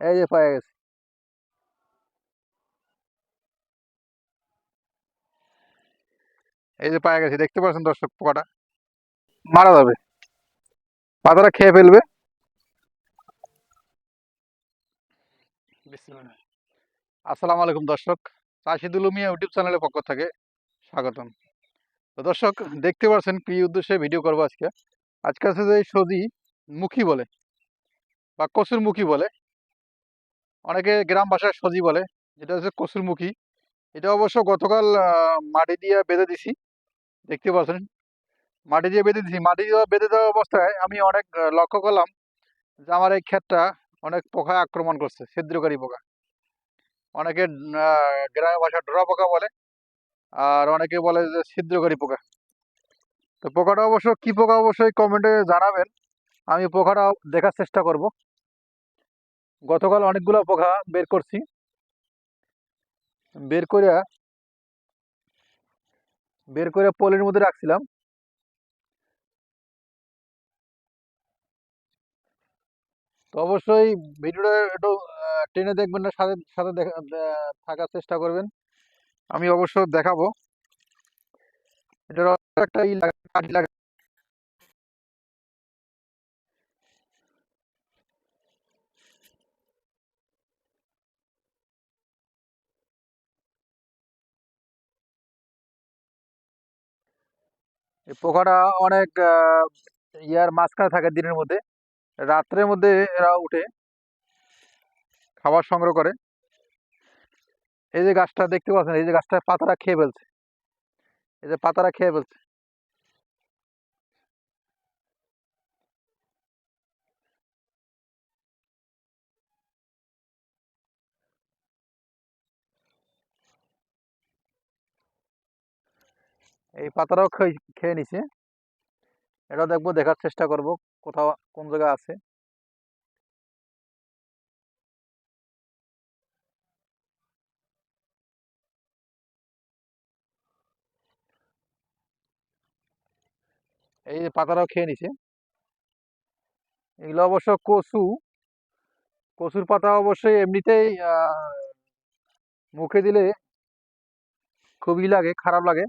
এই যে পায়ে গেছে। এই যে পায়ে গেছে, দেখতে পাচ্ছেন দর্শক পোকাটা? মারা যাবে। পাতাটা খেয়ে ফেলবে। আসসালামু আলাইকুম দর্শক। চাষিদুল মিয়া ইউটিউব চ্যানেলের পক্ষ থেকে স্বাগতম। তো দর্শক, দেখতে পাচ্ছেন কি উদ্দেশ্যে ভিডিও করব আজকে? আজকে আছে যে সজি মুখী বলে, বা কচুর মুখী বলে অনেকে গ্রাম ভাষায় সজি বলে যেটা হচ্ছে কচুর মুখী এটা অবশ্য গতকাল মাটি দিয়ে বেঁধে দিছি। দেখতে পাচ্ছেন? মাটি দিয়ে বেঁধে দিছি। মাটি দিয়ে বেঁধে দেওয়া অবস্থায় আমি অনেক লক্ষ্য করলাম যে আমার এই ক্ষেতটা অনেক পোকায় আক্রমণ করছে ছিদ্রকারী পোকা। অনেকে আহ, গ্রামের ভাষায় ডোরা পোকা বলে আর অনেকে বলে যে ছিদ্রকারী পোকা। তো পোকাটা অবশ্য কি পোকা অবশ্যই কমেন্টে জানাবেন। আমি পোকাটা দেখার চেষ্টা করব। গতকাল অনেকগুলো পোকা বের করছি। বের করে বের করে পলির মধ্যে রাখছিলাম। তো অবশ্যই ভিডিওটা একটু টেনে দেখবেন না, সাথে সাথে দেখা থাকার চেষ্টা করবেন। আমি অবশ্য দেখাবো। এটার একটা ই লাগা- এই পোকাটা অনেক ইয়ার মাঝখানে থাকে দিনের মধ্যে। রাত্রের মধ্যে এরা উঠে খাবার সংগ্রহ করে। এই যে গাছটা দেখতে পাচ্ছেন, এই যে গাছটা পাতাটা খেয়ে ফেলছে। এই যে পাতাটা খেয়ে ফেলছে। এই পাতাটাও খেয়ে নিছে। এটা দেখব, দেখার চেষ্টা করব কোথাও, কোন জায়গায় আছে। এই পাতাটাও খেয়ে নিছে। এগুলো অবশ্য কচু। কচুর পাতা অবশ্যই এমনিতেই মুখে দিলে খুবই লাগে, খারাপ লাগে।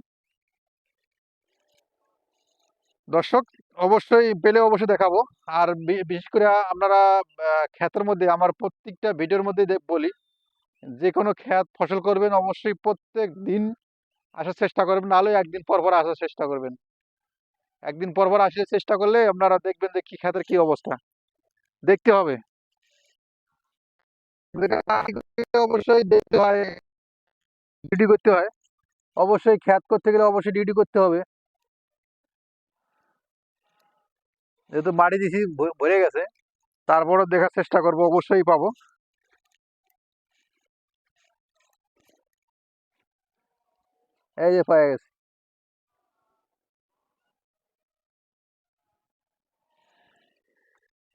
দর্শক, অবশ্যই পেলে অবশ্যই দেখাবো। আর বিশেষ করে আপনারা ক্ষেতের মধ্যে, আমার প্রত্যেকটা ভিডিওর মধ্যে বলি যে কোনো ক্ষেত ফসল করবেন, অবশ্যই প্রত্যেক দিন আসার চেষ্টা করবেন। নাহলে একদিন পর পর আসার চেষ্টা করবেন। একদিন পর পর আসার চেষ্টা করলে আপনারা দেখবেন যে কি ক্ষেতের কি অবস্থা। দেখতে হবে। অবশ্যই দেখতে হয় ডিউটি করতে হয়। অবশ্যই খ্যাত করতে গেলে অবশ্যই ডিউটি করতে হবে। যেহেতু মাটি দিছি ভরে গেছে, তারপরও দেখার চেষ্টা করব, অবশ্যই পাবো। এই যে পায়ে গেছে।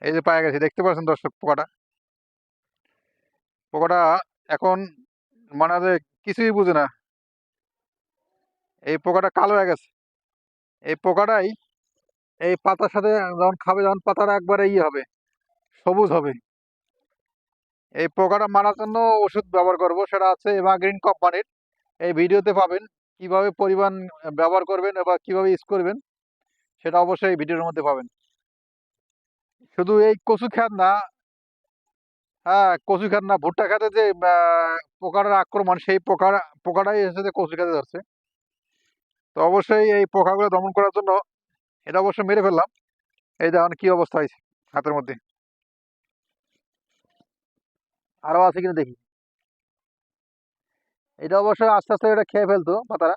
এই যে পায়ে গেছে, দেখতে পাচ্ছেন দর্শক পোকাটা? পোকাটা এখন মানে যে কিছুই বুঝে না। এই পোকাটা কালো হয়ে গেছে। এই পোকাটাই এই পাতার সাথে যখন খাবে, যখন পাতাটা একবারে ইয়ে হবে, সবুজ হবে। এই পোকাটা মারার জন্য ওষুধ ব্যবহার করব, সেটা আছে এভারগ্রিন কোম্পানির এই ভিডিওতে পাবেন কীভাবে পরিমাণ ব্যবহার করবেন বা কীভাবে ইউজ করবেন, সেটা অবশ্যই ভিডিওর মধ্যে পাবেন। শুধু এই কচু খ্যাত না হ্যাঁ কচু খ্যাত না, ভুট্টা খেতে যে পোকার আক্রমণ, সেই পোকার, পোকাটাই এসে যে কচু খেতে ধরছে। তো অবশ্যই এই পোকাগুলো দমন করার জন্য এটা অবশ্য মেরে ফেললাম। এই দেখুন কি অবস্থা হয়েছে হাতের মধ্যে। আরও আছে কিনা দেখি। এটা অবশ্য আস্তে আস্তে এটা খেয়ে ফেলতো পাতারা।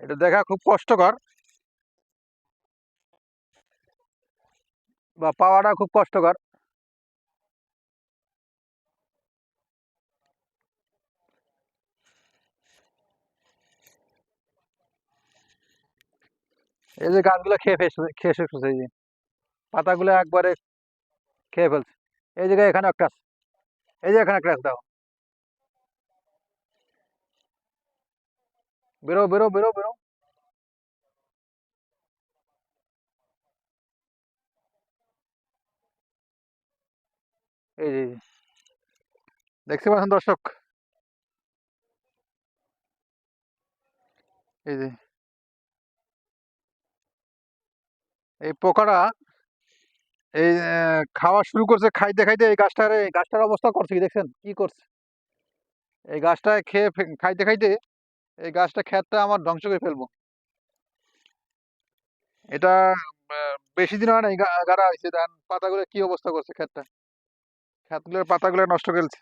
এটা দেখা খুব কষ্টকর। বা পাওয়াটা খুব কষ্টকর। এই যে গাছগুলো খেয়ে ফেস, খেয়ে ফেলছে এই যে। পাতাগুলো একবারে খেয়ে ফেলছে। এই জায়গায় এখানে একটা এই যে এখানে একটা দাও। বেরো বেরো বেরো বেরো এই যে দেখতে পাচ্ছেন দর্শক এই যে এই পোকাটা এই খাওয়া শুরু করছে খাইতে খাইতে এই গাছটার এই গাছটার অবস্থা করছে কি দেখছেন? কি করছে? এই গাছটা খেয়ে খাইতে খাইতে এই গাছটা ক্ষেতটা আমার ধ্বংস করে ফেলব। এটা বেশি দিন হয় না গাড়া হয়েছে। ধান পাতাগুলো কি অবস্থা করছে ক্ষেতটা? ক্ষেতগুলোর পাতাগুলো নষ্ট করেছে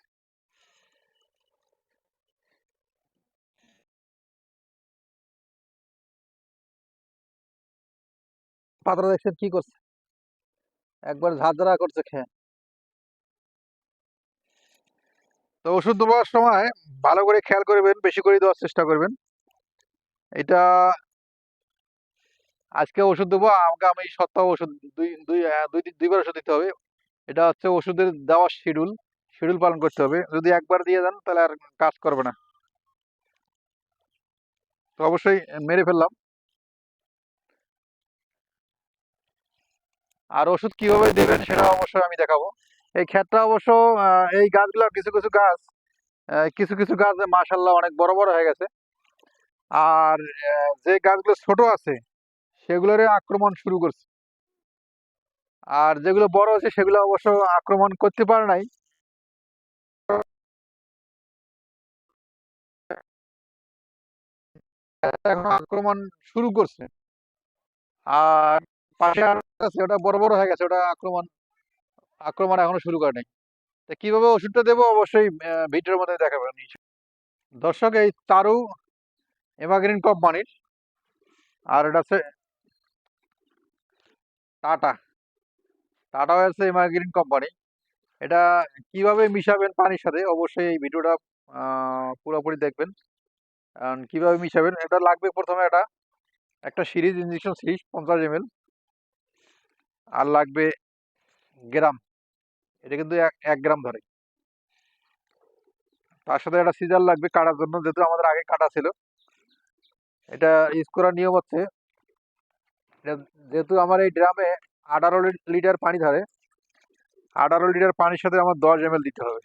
পাতাটা দেখছেন কি করছে? একবার ঝাঁঝরা করছে খেয়ে তো ওষুধ দেওয়ার সময় ভালো করে খেয়াল করবেন, বেশি করে দেওয়ার চেষ্টা করবেন। এটা আজকে ওষুধ দেবো, আগামী সপ্তাহ ওষুধ, দুই দুই দুই দুইবার ওষুধ দিতে হবে। এটা হচ্ছে ওষুধের দেওয়ার শিডিউল শিডিউল পালন করতে হবে। যদি একবার দিয়ে দেন, তাহলে আর কাজ করবে না। তো অবশ্যই মেরে ফেললাম। আর ওষুধ কীভাবে দেবেন সেটা অবশ্যই আমি দেখাবো। এই ক্ষেতটা অবশ্য এই গাছগুলো কিছু কিছু গাছ কিছু কিছু গাছ মাশাল্লাহ অনেক বড় বড় হয়ে গেছে। আর যে গাছগুলো ছোট আছে, সেগুলোরে আক্রমণ শুরু করছে। আর যেগুলো বড় আছে, সেগুলো অবশ্য আক্রমণ করতে পারে নাই। এখন আক্রমণ শুরু করছে। আর পাশে আর ওটা বড় বড় হয়ে গেছে, ওটা আক্রমণ আক্রমণ এখনও শুরু করে নাই তা কীভাবে ওষুধটা দেবো? অবশ্যই ভিডিওর মধ্যে দেখাবেন দর্শক, এই তারু এভারগ্রিন কোম্পানির আর এটা হচ্ছে টাটা। টাটা হচ্ছে এভারগ্রিন কোম্পানি। এটা কীভাবে মিশাবেন পানির সাথে? অবশ্যই এই ভিডিওটা পুরোপুরি দেখবেন। কারণ কীভাবে মিশাবেন? এটা লাগবে প্রথমে এটা, একটা সিরিজ ইঞ্জেকশন সিরিজ, পঞ্চাশ এম আর লাগবে গ্রাম। এটা কিন্তু এক গ্রাম ধরে। তার সাথে একটা সিজার লাগবে কাটার জন্য, যেহেতু আমাদের আগে কাটা ছিল। এটা ইউজ করার নিয়ম হচ্ছে যেহেতু আমার এই ড্রামে আঠারো লিটার পানি ধরে, আঠারো লিটার পানির সাথে আমার দশ এম দিতে হবে।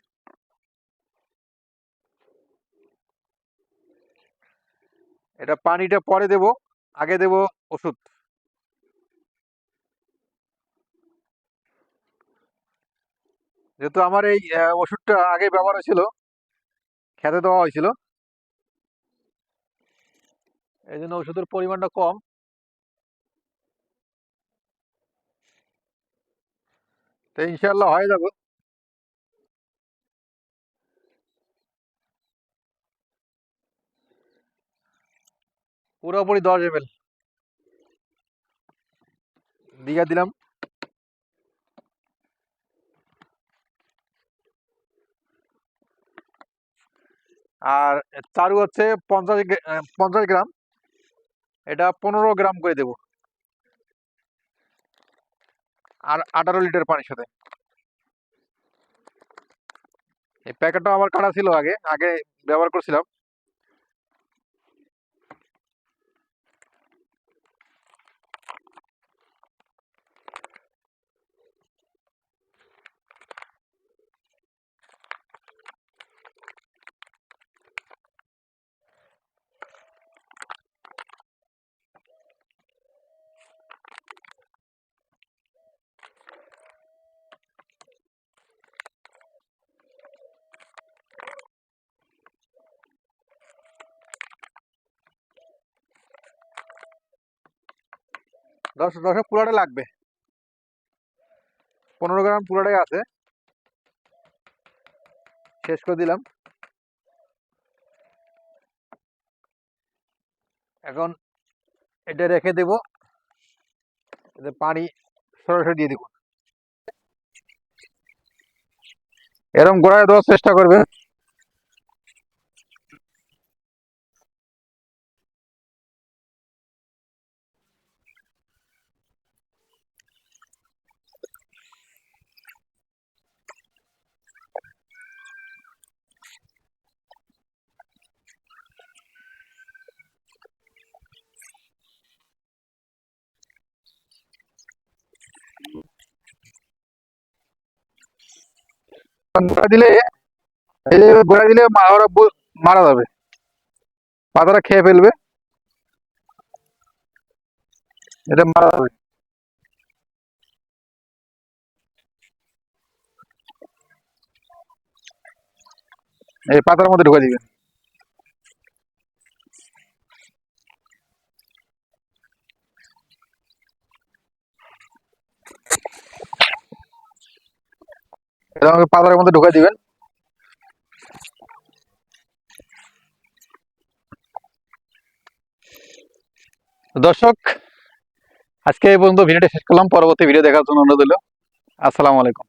এটা পানিটা পরে দেব, আগে দেব ওষুধ। যেহেতু আমার এই ওষুধটা আগে ব্যবহার হয়েছিল খেতে দেওয়া হয়েছিল। এই জন্য ওষুধের পরিমাণটা কম। তো ইনশাল্লাহ হয়ে যাবে। পুরোপুরি দশ এম এল দিয়ে দিলাম। আর চারু হচ্ছে পঞ্চাশ পঞ্চাশ গ্রাম। এটা পনেরো গ্রাম করে দেব। আর আঠারো লিটার পানির সাথে। এই প্যাকেটটা আমার কাটা ছিল আগে আগে ব্যবহার করছিলাম। দশ দশ পুরাটা লাগবে। পনেরো গ্রাম পুরাটাই আছে। শেষ করে দিলাম। এখন এটা রেখে দেব। এতে পানি সরাসরি দিয়ে দিব। এরকম গোড়ায় দেওয়ার চেষ্টা করবে গোড়া দিলে, এই যে গোড়া দিলে ওরা মারা যাবে। পাতাটা খেয়ে ফেলবে। এটা মারা যাবে। এই পাতার মধ্যে ঢুকে দিবেন এটা আমাকে পাতার মধ্যে ঢুকাই দিবেন। দর্শক, আজকে এই পর্যন্ত ভিডিওটা শেষ করলাম। পরবর্তী ভিডিও দেখার জন্য অনুরোধ হলো আসসালামু আলাইকুম।